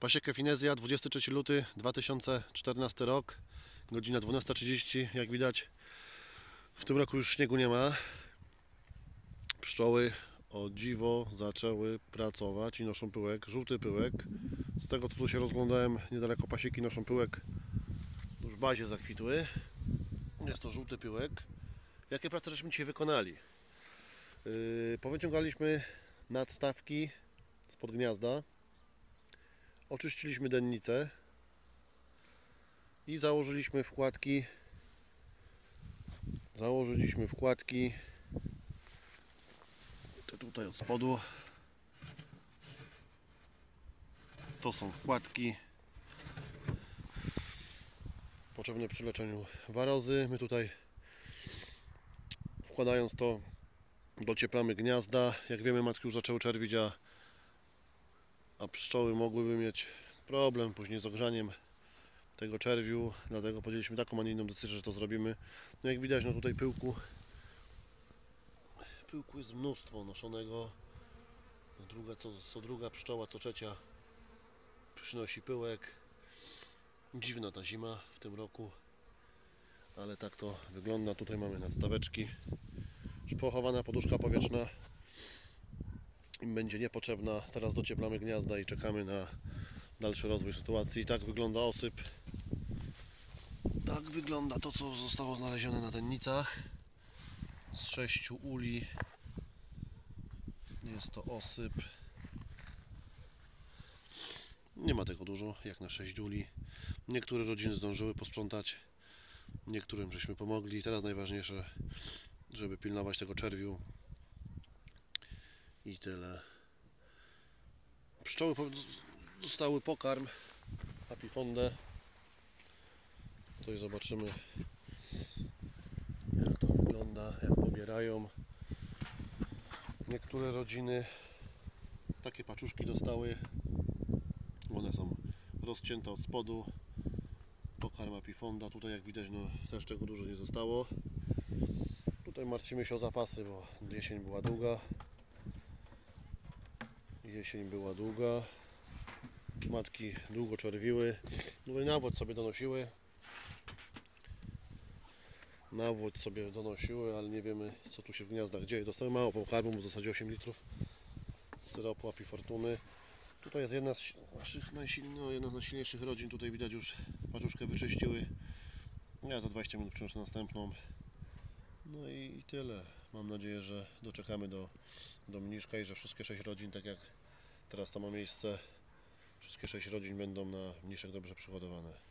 Pasiekę Finezja, 23 luty 2014 rok, godzina 12.30. Jak widać, w tym roku już śniegu nie ma. Pszczoły o dziwo zaczęły pracować i noszą pyłek, żółty pyłek. Z tego co tu się rozglądałem, niedaleko pasieki noszą pyłek, już bazie zakwitły. Jest to żółty pyłek. Jakie prace żeśmy dzisiaj wykonali? Yy, powyciągaliśmy nadstawki spod gniazda. Oczyściliśmy dennicę i założyliśmy wkładki. Założyliśmy wkładki. Te tutaj od spodu. To są wkładki potrzebne przy leczeniu warozy. My tutaj wkładając to docieplamy gniazda. Jak wiemy matki już zaczęły czerwić, a a pszczoły mogłyby mieć problem później z ogrzaniem tego czerwiu, dlatego podjęliśmy taką, a nie inną decyzję, że to zrobimy. No jak widać, no tutaj pyłku pyłku jest mnóstwo noszonego. No druga, co, co druga pszczoła, co trzecia przynosi pyłek. Dziwna ta zima w tym roku, ale tak to wygląda. Tutaj mamy nadstaweczki, pochowana poduszka powietrzna im będzie niepotrzebna. Teraz docieplamy gniazda i czekamy na dalszy rozwój sytuacji. Tak wygląda osyp. Tak wygląda to, co zostało znalezione na dennicach. Z sześciu uli jest to osyp. Nie ma tego dużo, jak na 6 uli. Niektóre rodziny zdążyły posprzątać, niektórym żeśmy pomogli. Teraz najważniejsze, żeby pilnować tego czerwiu, i tyle. Pszczoły dostały pokarm apifondę. Tutaj zobaczymy jak to wygląda, jak pobierają. Niektóre rodziny takie paczuszki dostały. One są rozcięte od spodu. Pokarm apifonda. Tutaj jak widać no, też czego dużo nie zostało. Tutaj martwimy się o zapasy, bo jesień była długa. Jesień była długa. Matki długo czerwiły. Tutaj nawód sobie donosiły. Nawód sobie donosiły, ale nie wiemy co tu się w gniazdach dzieje. Dostały mało pokarmu, w zasadzie 8 litrów syropu apifortuny. Tutaj jest jedna z naszych najsilniejszych, no, jedna z najsilniejszych rodzin. Tutaj widać już paczuszkę wyczyściły. Ja za 20 minut przynoszę następną. No i, i tyle. Mam nadzieję, że doczekamy do, do mniszka i że wszystkie 6 rodzin, tak jak teraz to ma miejsce, wszystkie 6 rodzin będą na mniszek dobrze przygotowane.